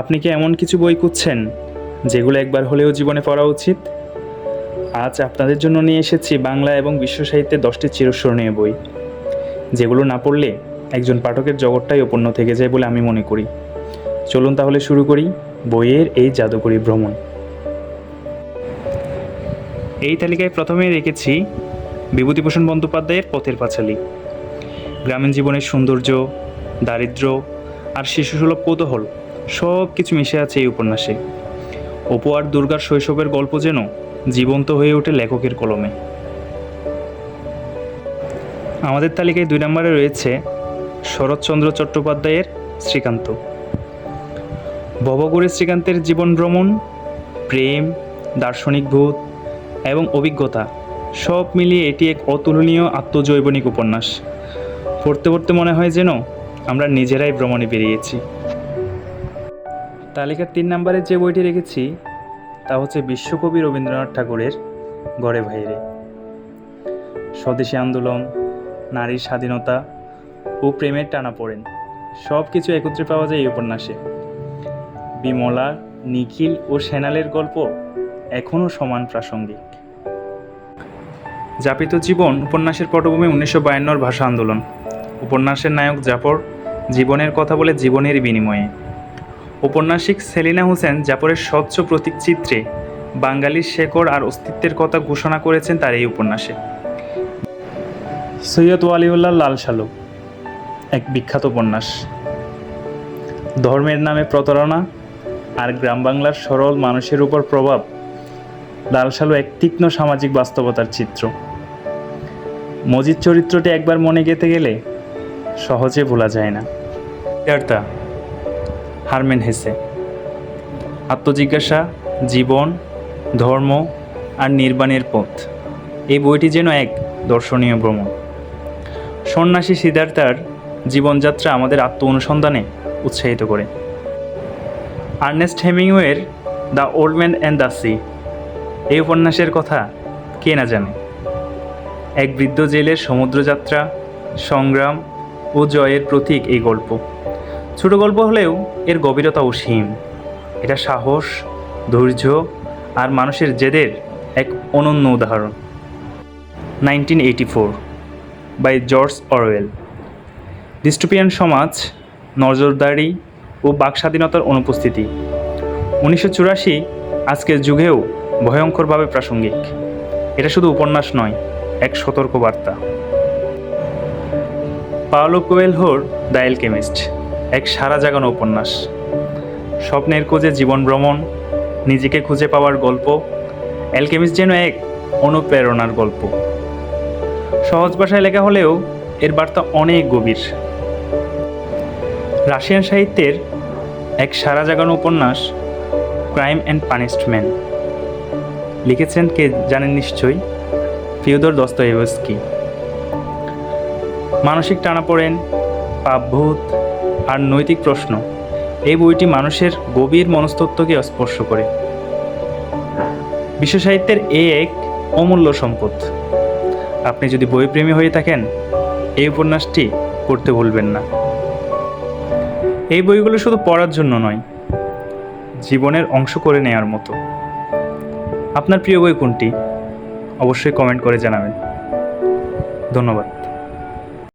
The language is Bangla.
আপনি কি এমন কিছু বই খুঁজছেন যেগুলো একবার হলেও জীবনে পড়া উচিত? আজ আপনাদের জন্য নিয়ে এসেছি বাংলা এবং বিশ্ব সাহিত্যের দশটি চিরস্মরণীয় বই, যেগুলো না পড়লে একজন পাঠকের জগৎটাই অপূর্ণ থেকে যায় বলে আমি মনে করি। চলুন তাহলে শুরু করি বইয়ের এই জাদুকরী ভ্রমণ। এই তালিকায় প্রথমেই রেখেছি বিভূতিভূষণ বন্দ্যোপাধ্যায়ের পথের পাঁচালী। গ্রামীণ জীবনের সৌন্দর্য দারিদ্র আর শিশুসুলভ কৌতূহল। সব কিছু মিশে আছে এই উপন্যাসে। অপু আর দুর্গার শৈশবের গল্প যেন জীবন্ত হয়ে ওঠে লেখকের কলমে। আমাদের তালিকায় দুই নম্বরে রয়েছে শরৎচন্দ্র চট্টোপাধ্যায়ের শ্রীকান্ত। ভবগুরে শ্রীকান্তের জীবন ভ্রমণ, প্রেম, দার্শনিক ভূত এবং অভিজ্ঞতা সব মিলিয়ে এটি এক অতুলনীয় আত্মজৈবনিক উপন্যাস। পড়তে পড়তে মনে হয় যেন আমরা নিজেরাই ভ্রমণে বেরিয়েছি। তালিকার তিন নম্বরে যে বইটি রেখেছি, তা হচ্ছে বিশ্বকবি রবীন্দ্রনাথ ঠাকুরের গড়ে বাইরে স্বদেশী আন্দোলন, নারীর স্বাধীনতা ও প্রেমের টানা পড়েন। সব কিছু একত্রে পাওয়া যায় এই উপন্যাসে। বিমলা, নিখিল ও সেনালের গল্প এখনও সমান প্রাসঙ্গিক। যাপিত জীবন উপন্যাসের পটভূমি উনিশশো বায়ান্নর ভাষা আন্দোলন। উপন্যাসের নায়ক জাফর জীবনের কথা বলে জীবনের বিনিময়ে। ঔপন্যাসিক সেলিনা হোসেন জাফরের স্বচ্ছ প্রতীক চিত্রে বাঙালির শেকড় আর অস্তিত্বের কথা ঘোষণা করেছেন তার এই উপন্যাসে। সৈয়দ ওয়ালিউল্লাহ লাল শালু এক বিখ্যাত উপন্যাস। ধর্মের নামে প্রতারণা আর গ্রাম বাংলার সরল মানুষের উপর প্রভাব লাল শালু এক তীক্ষ্ণ সামাজিক বাস্তবতার চিত্র। মজিদ চরিত্রটি একবার মনে গেতে গেলে সহজে ভোলা যায় না। হারমেন হেসে। আত্মজিজ্ঞাসা, জীবন, ধর্ম আর নির্বাণের পথ। এই বইটি যেন এক দর্শনীয় ভ্রমণ। সন্ন্যাসী সিদ্ধার্থার জীবনযাত্রা আমাদের আত্ম অনুসন্ধানে উৎসাহিত করে। Ernest হেমিংওয়ের the old man and the sea. এই উপন্যাসের কথা কে না জানে? এক বৃদ্ধ জেলের সমুদ্রযাত্রা, সংগ্রাম ও জয়ের প্রতীক এই গল্প। ছোট গল্প হলেও এর গভীরতা অসীম। এটা সাহস, ধৈর্য আর মানুষের জেদের এক অনন্য উদাহরণ। Nineteen eighty four by George Orwell. Dystopian সমাজ, নজরদারি ও বাকস্বাধীনতার অনুপস্থিতি। উনিশশো চুরাশি আজকের যুগেও ভয়ঙ্করভাবে প্রাসঙ্গিক। এটা শুধু উপন্যাস নয়, এক সতর্ক বার্তা পাওলো কোয়েলহোর দ্য এলকেমিস্ট এক সারা জাগানো উপন্যাস। স্বপ্নের খোঁজে জীবন ভ্রমণ, নিজেকে খুঁজে পাওয়ার গল্প, অ্যালকেমিস্ট যেন এক অনুপ্রেরণার গল্প। সহজ ভাষায় লেখা হলেও এর বার্তা অনেক গভীর। রাশিয়ান সাহিত্যের এক সারা জাগানো উপন্যাস, ক্রাইম অ্যান্ড পানিশমেন্ট। লিখেছেন কে জানেন নিশ্চয়ই? Fyodor Dostoevsky. মানসিক টানাপোড়েন পাপভূত আর নৈতিক প্রশ্ন। এই বইটি মানুষের গভীর মনস্তত্ত্বকে স্পর্শ করে। বিশ্ব সাহিত্যের এ এক অমূল্য সম্পদ। আপনি যদি বইপ্রেমী হয়ে থাকেন, এই উপন্যাসটি পড়তে ভুলবেন না। এই বইগুলো শুধু পড়ার জন্য নয়, জীবনের অংশ করে নেওয়ার মতো। আপনার প্রিয় বই কোনটি? অবশ্যই কমেন্ট করে জানাবেন। ধন্যবাদ।